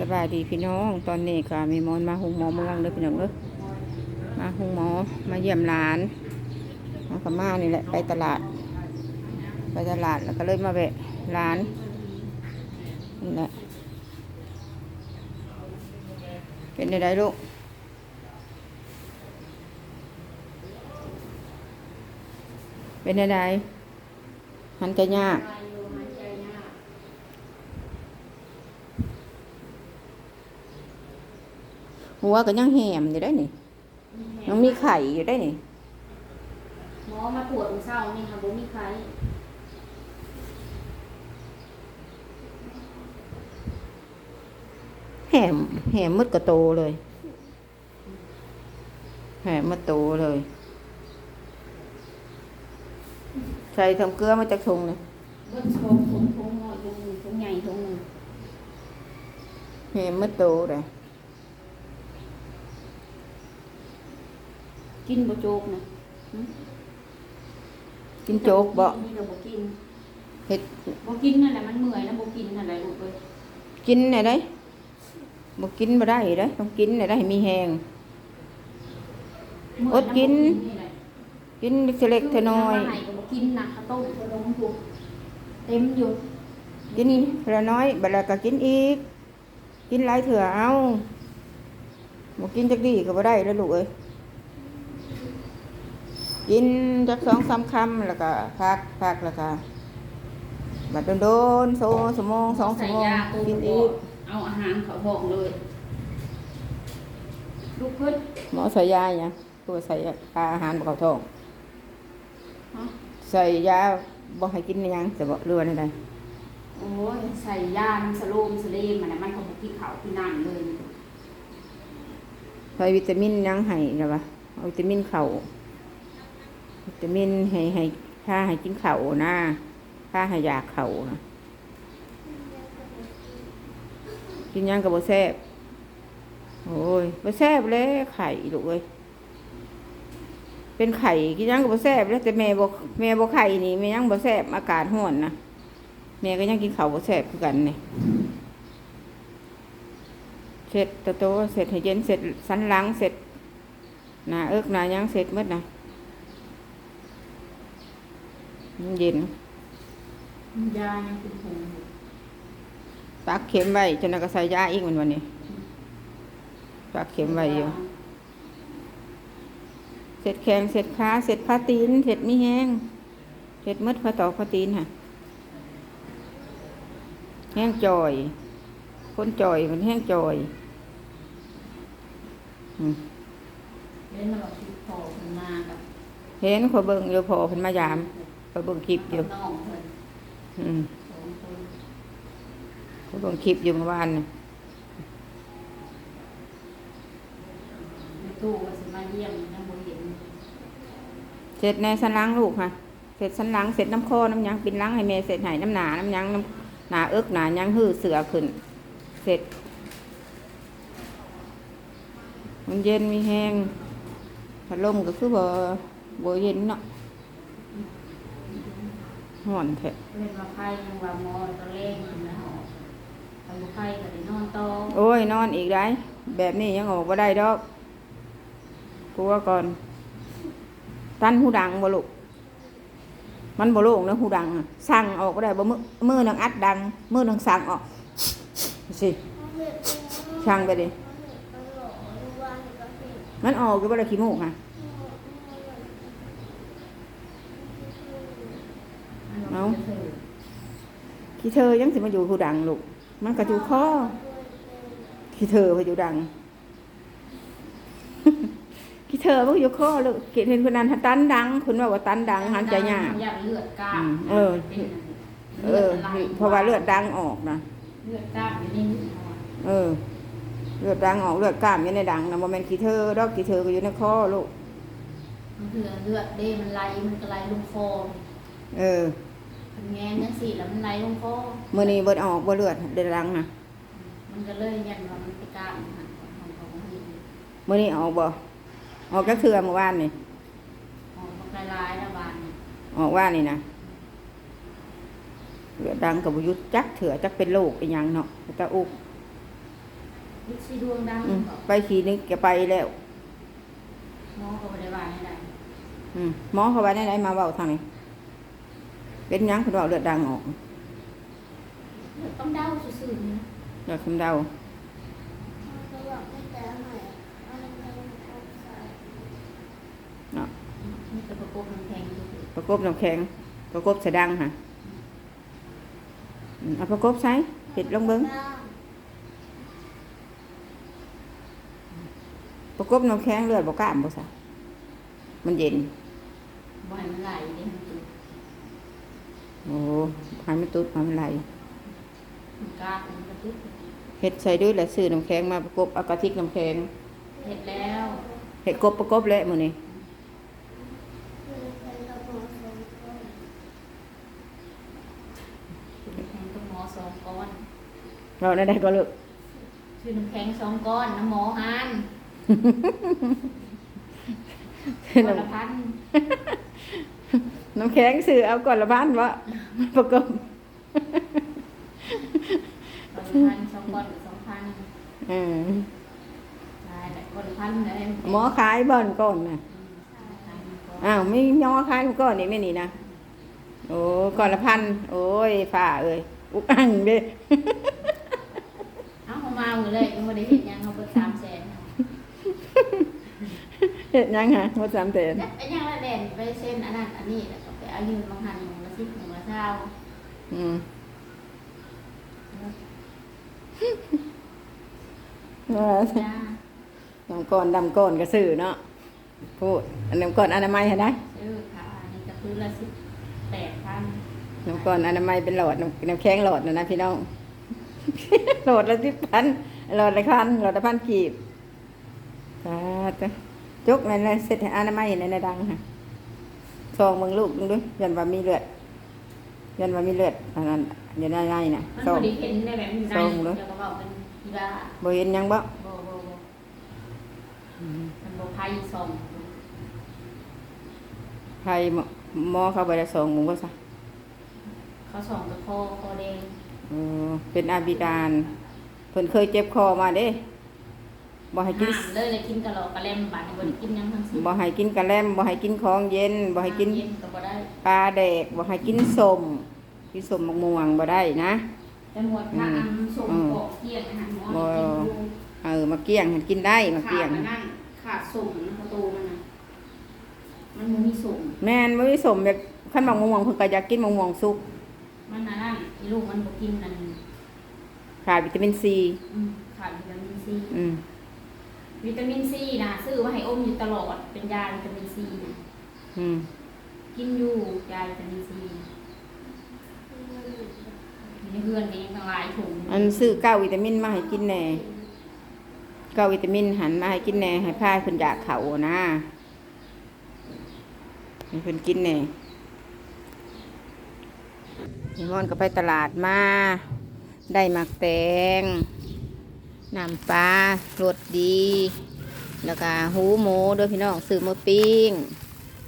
สบายดีพี่น้องตอนนี้ก็มีมอนมาหุงหมอเมืองเด้อพี่น้องเด้อมาหุงหมอมาเยี่ยมหลานมากับมานี่แหละไปตลาด ไปตลาดแล้วก็เลยมาแวะร้านนี่แหละเป็นไงลูกเป็นไงหันใจยาก หัวก็ยังแหมอยู่ได้นี่ยังมีไข่อยู่ได้นี่หมอมาตรวจมื้อเช้านี่ค่ะบ่มีไข้แหมแหมมืดกระโตเลยแหมมืดโตเลย ใส่ทำเกลือมาจากทงเลยเบิ่งชมทงทงน้อยทงหนึ่งทงใหญ่ทงหนึ่งแหมมืดโตเลย กินบ่โจกนะหึกินโจ๊กบ่นี่ก็บ่กินเห็ดบ่กินนั่นแหละมันเมื่อยแล้วบ่กินนั่นแหละลูกเอ้ยกินไหนได้บ่กินบ่ได้ได้ต้องกินไหนได้ให้มีแหงเมื่ยอดกินนี่แหละกินเทเล็กเทน้อยซื้มาให้ก็บ่กินนะข้าวต้มขนมถูกเต็มอยู่กินเทละน้อยบัดแล้วก็กินอีก กินหลายเถื่อเอาบ่กินจักดีก็บ่ได้แล้วลูกเอ้ย กินจักสองสามคำแล้วก็พักพักแล้วก็บัดโดนๆโซสมองสองสใส่มองยาตัวกินบ่อีกเอาอาหารเข้าท้องเลย ลูกขึ้นหมอใส่ยาเนี่ยตัวใส่ยาอาหารบ่เข้าท้องฮะใส่ยาบ่ให้กินอิหยังจะบ่เรือนี่ได้โอ้ยใส่ยาน้ำสโลมสเลมมันน่ะมันก็บ่กินข้าวกินน้ำเลย ใส่วิตามินหยังให้นะวะเอาวิตามินเข้า วิตามินให้ให้ถ้าให้กินเข้านะถ้าให้ยาเข้านะกินยังก็บ่แซ่บโอ้ยบ่แซ่บเลยไข่ลูกเอ้ยเป็นไข่กินยังก็บ่แซ่บแล้วแต่แม่บ่แม่บ่ไข่นี่แม่ยังบ่แซ่บอากาศร้อนนะแม่ก็ยังกินข้าวบ่แซ่บคือกันนี่เสร็จโตโตเสร็จให้เย็นเสร็จสันหลังเสร็จหนาเอิกหนายังเสร็จหมดนะมัน เย็น ยายังเป็นผงอยู่ปักเข็มไว้จนกระใส่ยาอีกวันวันนี้ปักเข็มไว้อยู่เสร็จแขงเสร็จขาเสร็จผ้าตีน เสร็จมีแห้ง เสร็จหมดผ้าตอกผ้าตีนค่ะแห้งจอย คนจอยมันแห้งจอยอืมเล่นมาแบบติดต่อขึ้นมากับเห็นขอยเบิ่งอยู่พอเพิ่นมายาม ขอยเบิ่งคลิปอยู่น้องเพิ่นอืมสองคนขอยเบิ่งคลิปอยู่เมื่อวานน่ะในตู้ก็สิมาเยี่ยมยังบ่เห็นเสร็จในสันหลังลูกค่ะ เสร็จสันหลังเสร็จน้ำคอน้ำหยังปินหลังให้แม่เสร็จให้น้ำหนาน้ำหยังน้ำหนาเอิกหนาหยังหื้อเสือขึ้น เสร็จ มันเย็นมีแห้งพัดลมก็คือบ่บ่เย็นเนาะ ห่อนแท้เล่นมาไพ่ยังว่าหมอตะเล่งขึ้นแล้วทำบ่ไพ่ก็ได้นอนต่อโอ้ยนอนอีกได้แบบนี้ยังออกบ่ได้ดอกกลัวก่อนตันหูดังบ่ลูกมันบ่โล่งนะหูดังอะสั่งออกบ่ได้บ่มือมือหนึงอัดดังมือหนึงสั่งออกสิสั่งไปดิมันออกอยู่บ่ได้ขี้มูกค่ะ เอาขี้เธอยังสิมาอยู่หูดังลูก มันก็อยู่คอขี้เธอไปอยู่ดังขี้เธอมันก็อยู่คอลูกเห็นคนนั้นตันดังคุณว่าว่าตันดังหันใจยากอยากเลือดกล้าอืมมเออเป็นเออ เพราะว่าเลือดดังออกนะเลือดกล้ามอยู่ในนิ้วเออ เลือดดังออกเลือดกล้ามอยู่ในดังนะบ่แม่นขี้เธอดอกขี้เธอก็อยู่ในคอลูกมันคือเลือดเด้มันไหลมันก็ไหลลงคอเออมัน แงนจังซี่แล้วมันไหลลงคอมื้อนี้บ่ออกบ่เลือดเดือดดังนะมันก็เลยยันว่ามันไปกล้ามหันของของของหินมื้อนี้ออกบ่ออกจักเทื่อเมื่อวานนี่ออกมาลายๆแล้วบานเนี่ยออกว่านี่นะเลือดดังกับบุยุทธจักเถื่อจักเป็นโรคอีหยังเนาะตาอุกวิชีดวงดังอืมบอกไปขีนึงแกไปแล้วน้องก็บ่ได้ว่าให้ได้อืมหมอเขาว่าได้ไหนมาเว้าทางนี้ เป็นหยังเพิ่นเว้าเลือดดังออกต้องเดาซื่อๆนี่นะเลือดคำเดาเขาบอกให้แต่หน่อยเอาน้ำแข็งเอาใส่เนาะนี่ก็ประกบน้ำแข็งอยู่ประกบน้ำแข็งประกบสะดังค่ะอืมเอาประกบใช้เห็ดลงเบิ้งน้ประกบน้ำแข็งเลือดบ่กล้ามบ่ซะมันเย็นบ่ให้มันไหลเด้มันตุก โอ้ให้มันตุดให้มันไหลมันกล้ามันกระตุกเห็ดใส่ด้วยแล้วซื้อน้ำแข็งมาประกบเอากระติกน้ำแข็งเฮ็ดแล้วเห็ดกบประกบแล้วมื้อนี้ำคือเป็นกระหมอสองคนชื่อน้ำแข็งกับหมอสองก้อนเราได้ได้ก็เลิกชื่อน้ำแข็งสองก้อนน้ำหมอหานก้อนละพัน น้ำแข็งซื้อเอาก่อนละบ้านวะประกบก้อนละพันสองก้อนกับสองพันเออได้แหละก้อนละพันได้หมอขายบ่อนก่อนน่ะขายมันก้อนอ้าวไม่ยอขายก่อนนี่ไม่นี่นะโอ้ก่อนละพันโอ้ยฝ่าเอ้ยอุกอังเด้เอาเขามาหมดเลยยังไม่ได้เห็นยังเขาเปิดสามแสนเฮ็ดยังฮะบ่จำเป็นเนี่ยเป็นยังละเด่น ไปเส้นอันนั้นอันนี้แล้วก็ไปเอายืนบางหันหนึ่งละสิบหนึ่งละเท่าอืมว่าจ้าน้ำก้อนดำก้อนก็ซื้อเนาะพูดอันน้ำก้อนอนามัยเห็นได้ซื้อค่ะอันนี้จะพื้นละสิบแปดพันน้ำก้อนอนามัยเป็นหลอดน้ำน้ำแข็งหลอดนะนะพี่น้อง หลอดละสิบพันหลอดละพันหลอดละพันกีบสาธุจุกนั่นเลยเสร็จให้อนามัยในในดังค่ะ ซองมึงลูกมึงด้วยยันว่ามีเลือดยันว่ามีเลือดอันนั้นยันในในน่ะมันซองบริเห็นได้แบบอยู่ในส่งเลยจะก็บอกเป็นกีฬาบ่เห็นหยังบ่โบโบโบมันโบไพ่ส่งใครหมอหมอเขาไปได้ซองมึงก็ซะเขาส่งตะโคโคแดงเออเป็นอาบิดาลเพิ่นเคยเจ็บคอมาเด้ บ่ให้กิน ห้ามเลยเลยกินกะโหลกกะแลมบาดในบริกินยังทั้งสิ้นบ่ให้กินกะแลมบ่ให้กินของเย็นบ่ให้กิน เย็นก็บ่ได้ปลาแดกบ่ให้กินส้มกินส้มมะม่วงบ่ได้นะ แต่หมวดพระอันส่งอืมบอกเที่ยงอาหารหมอบ่ให้กินดูเออมาเกี้ยงให้กินได้มาขาเกี้ยดงมันนั่นขาดส่งนะประตูมันนะมันบ่มีส่งแม่นบ่มีส้มแบบคันมะม่วงเพิ่นก็อยากกินมะม่วงสุกมันนั่นนั่นอีลูกมันบ่กินนั่นขาดวิตามินซีอืมขาดวิตามินซีอืม วิตามินซีนะซื้อมาให้อมอยู่ตลอดเป็นยาวิตามินซีนะอืมกินอยู่ยาวิตามินซีอยู่ในเฮือนนี่ยังตั้งหลายถุงอันซื้อเก้าวิตามินมาให้กินแหน่เก้าวิตามินหันมาให้กินแหน่ให้พาเพิ่นอยากเขานะให้เพิ่นกินแหน่นี่มอนก็ไปตลาดมา ได้หมักแตง น้ำปลารสดี แล้วก็หูหมูด้วยพี่น้องซื้อมาปิ้ง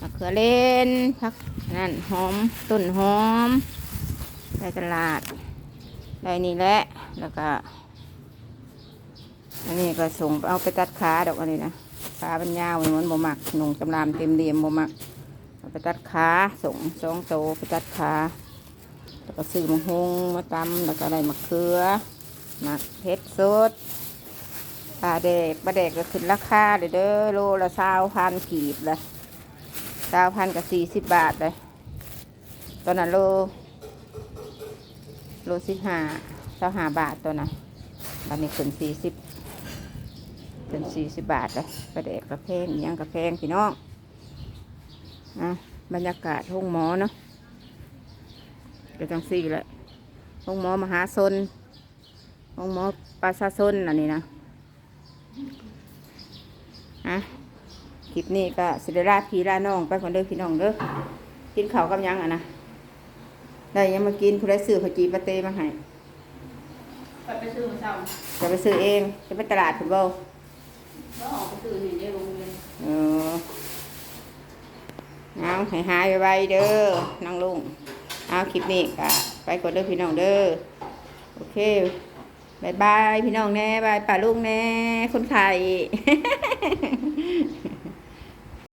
มะเขือเล่นพักนั่นหอมต้นหอมได้ตลาดได้นี่แหละแล้วก็ อันนี้ก็ส่งเอาไปตัดขาดอกอันนี้นะขามันยาวมันบ่มักหนุ่งจำรามเต็มเดียมบ่มักเอาไปตัดขาส่งสองโตไปตัดขาแล้วก็ซื้อมะฮงมาตำแล้วก็ได้มะเขือ หมักเผ็ดสดปลาแดกปลาแดกก็ขึ้นราคาเด้อเด้อโลละสาวพันกีบเลยสาวพันกับสี่สิบบาทเลยตอนนั้นโลโลสิบห้าเจ้าห้าบาทตัวนะตอนนี้ขึ้นสี่สิบขึ้นสี่สิบบาทเลยกระเดกกระเพงยังกระเพงพี่น้องอะบรรยากาศห้องหมอเนาะก็จังสี่แหละห้องหมอมหาชน ห้องหมอประชาชนอันนี้นะอะคลิปนี้ก็สิได้ลาพี่ลาน้องไปคนเด้อพี่น้องเด้อกินข้าวกับหยังอะนะได้ยังมากินผู้ได้ซื้อขาวจีปาเต้มาให้ไปไปซื้อมาเช้าจะไปซื้อเองจะไปตลาดคุณเบาแล้วออกไปซื้อนี่ได้โรงเรียนเออเอาให้หายไวๆเด้อน้องลุงเอาคลิปนี้ก็ไปกดเด้อพี่น้องเด้อโอเค บายบายพี่น้องแน่บายป่าลุงแน่คนไข่